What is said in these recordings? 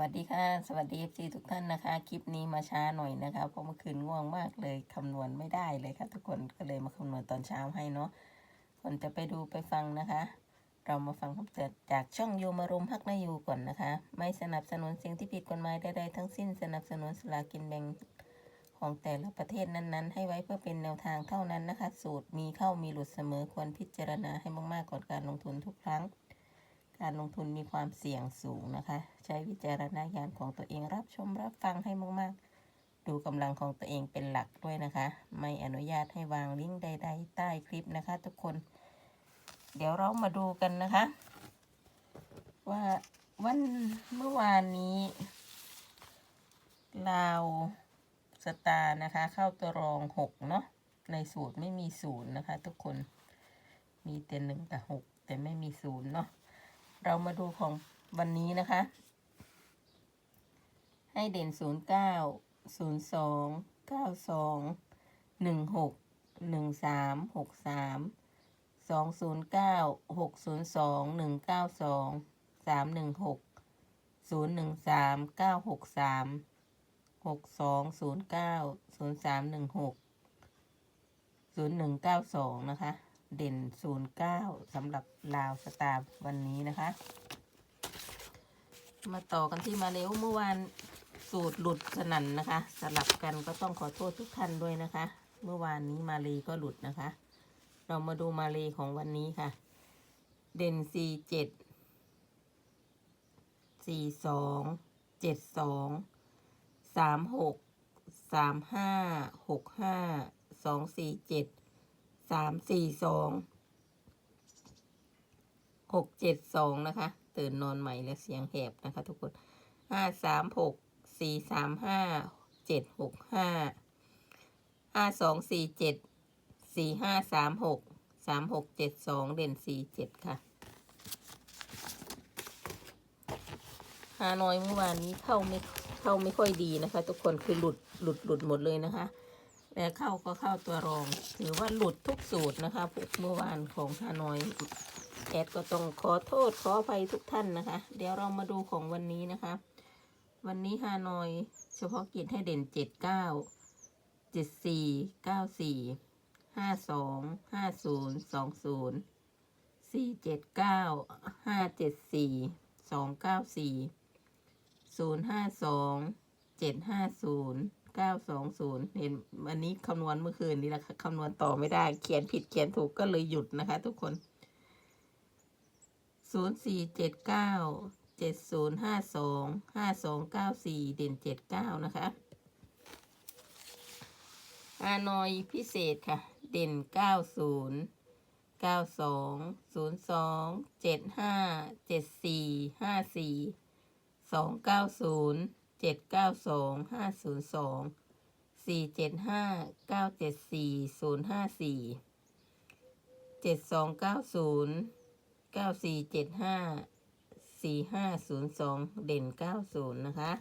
วัสดีค่ะ สวัสดีเอฟซีทุกท่านนะคะ คลิปนี้มาช้าหน่อยนะคะ เพราะเมื่อคืนง่วงมากเลยคำนวณไม่ได้เลยค่ะ ทุกคนก็เลยมาคำนวณตอนเช้าให้เนาะก่อนจะไปดูไปฟังนะคะ เรามาฟังคำเตือนจากช่องโยมารมฮักนายูก่อนนะคะ ไม่สนับสนุนสิ่งที่ผิดกฎหมายใดๆทั้งสิ้นสนับสนุนสลากินแบ่งของแต่ละประเทศนั้นๆ ให้ไว้เพื่อเป็นแนวทางเท่านั้นนะคะ สูตรมีเข้ามีหลุดเสมอควรพิจารณาให้มากๆก่อนการลงทุนทุกครั้ง การลงทุนมีความเสี่ยงสูงนะคะ ใช้วิจารณญาณของตัวเองรับชมรับฟังให้มากๆ ดูกำลังของตัวเองเป็นหลักด้วยนะคะ ไม่อนุญาตให้วางลิงก์ใด ๆ ใต้คลิปนะคะ ทุกคน เดี๋ยวเรามาดูกันนะคะ ว่าวันเมื่อวานนี้ลาวสตาร์นะคะ เข้าตัวรองหกเนาะในสูตรไม่มีศูนย์นะคะ ทุกคนมีแต่หนึ่งกับหกแต่ไม่มีศูนย์เนาะ เรามาดูของวันนี้นะคะ ให้เด่นศูนย์เก้าศูนย์สองเก้าสองหนึ่งหกหนึ่งสามหกสามสองศูนย์เก้าหกศูนย์สองหนึ่งเก้าสองสามหนึ่งหกศูนย์หนึ่งสามเก้าหกสามหกสองศูนย์เก้าศูนย์สามหนึ่งหกศูนย์หนึ่งเก้าสองนะคะ เด่น 09สำหรับลาวสตาร์วันนี้นะคะ มาต่อกันที่มาเร็วเมื่อวานสูตรหลุดสนั่นนะคะ สลับกันก็ต้องขอโทษทุกท่านด้วยนะคะ เมื่อวานนี้มาลีก็หลุดนะคะ เรามาดูมาลีของวันนี้ค่ะ เด่น 47 42 72 36 35 65 247 สามสี่สองหกเจ็ดสองนะคะ ตื่นนอนใหม่แล้วเสียงแหบนะคะ ทุกคนห้าสามหกสี่สามห้าเจ็ดหกห้าห้าสองสี่เจ็ดสี่ห้าสามหกสามหกเจ็ดสองเด่นสี่เจ็ดค่ะฮานอยเมื่อวานนี้เข้าไม่เข้าไม่ค่อยดีนะคะ ทุกคนคือหลุดหลุดหลุดหมดเลยนะคะ แต่เข้าก็เข้าตัวรอง ถือว่าหลุดทุกสูตรนะคะพวกเมื่อวานของฮานอย แอดก็ต้องขอโทษขออภัยทุกท่านนะคะ เดี๋ยวเรามาดูของวันนี้นะคะ วันนี้ฮานอย เฉพาะกิจให้เด่นเจ็ดเก้าเจ็ดสี่เก้าสี่ห้าสองห้าศูนย์สองศูนย์สี่เจ็ดเก้าห้าเจ็ดสี่สองเก้าสี่ศูนย์ห้าสองเจ็ดห้าศูนย์ เก้าสองศูนย์เห็นวันนี้คำนวณเมื่อคืนนี้นะคะคำนวณต่อไม่ได้ เขียนผิดเขียนถูกก็เลยหยุดนะคะ ทุกคนศูนย์สี่เจ็ดเก้าเจ็ดศูนย์ห้าสองห้าสองเก้าสี่เด่นเจ็ดเก้านะคะฮานอยพิเศษค่ะ เด่นเก้าศูนย์เก้าสองศูนย์สองเจ็ดห้าเจ็ดสี่ห้าสี่สองเก้าศูนย์ เจ็ดเก้าสองห้าศูนย์สองสี่เจ็ดห้าเก้าเจ็ดสี่ศูนย์ห้าสี่เจ็ดสองเก้าศูนย์เก้าสี่เจ็ดห้าสี่ห้าศูนย์สองเด่นเก้าศูนย์นะคะ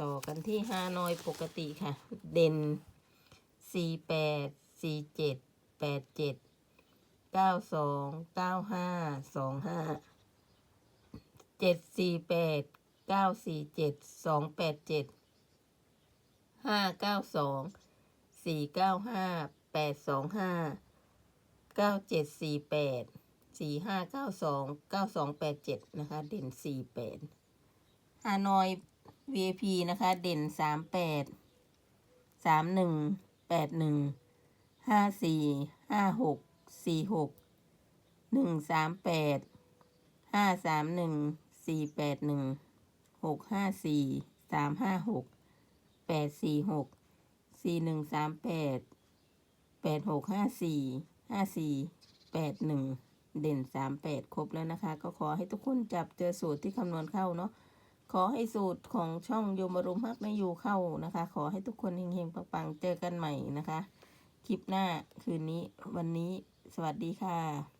ต่อกันที่ฮานอยปกติค่ะ เด่นสี่แปดสี่เจ็ดแปดเจ็ดเก้าสองเก้าห้าสองห้าเจ็ดสี่แปด เก้าสี่เจ็ดสองแปดเจ็ดห้าเก้าสองสี่เก้าห้าแปดสองห้าเก้าเจ็ดสี่แปดสี่ห้าเก้าสองเก้าสองแปดเจ็ดนะคะ เด่นสี่แปดฮานอย VIP นะคะ เด่นสามแปดสามหนึ่งแปดหนึ่งห้าสี่ห้าหกสี่หกหนึ่งสามแปดห้าสามหนึ่งสี่แปดหนึ่ง หกห้าสี่สามห้าหกแปดสี่หกสี่หนึ่งสามแปดแปดหกห้าสี่ห้าสี่แปดหนึ่งเด่นสามแปดครบแล้วนะคะ ก็ขอให้ทุกคนจับเจอสูตรที่คำนวณเข้าเนาะขอให้สูตรของช่องโยมรุมฮักนยูเข้านะคะ ขอให้ทุกคนเฮงๆปังๆ เจอกันใหม่นะคะ คลิปหน้าคืนนี้วันนี้สวัสดีค่ะ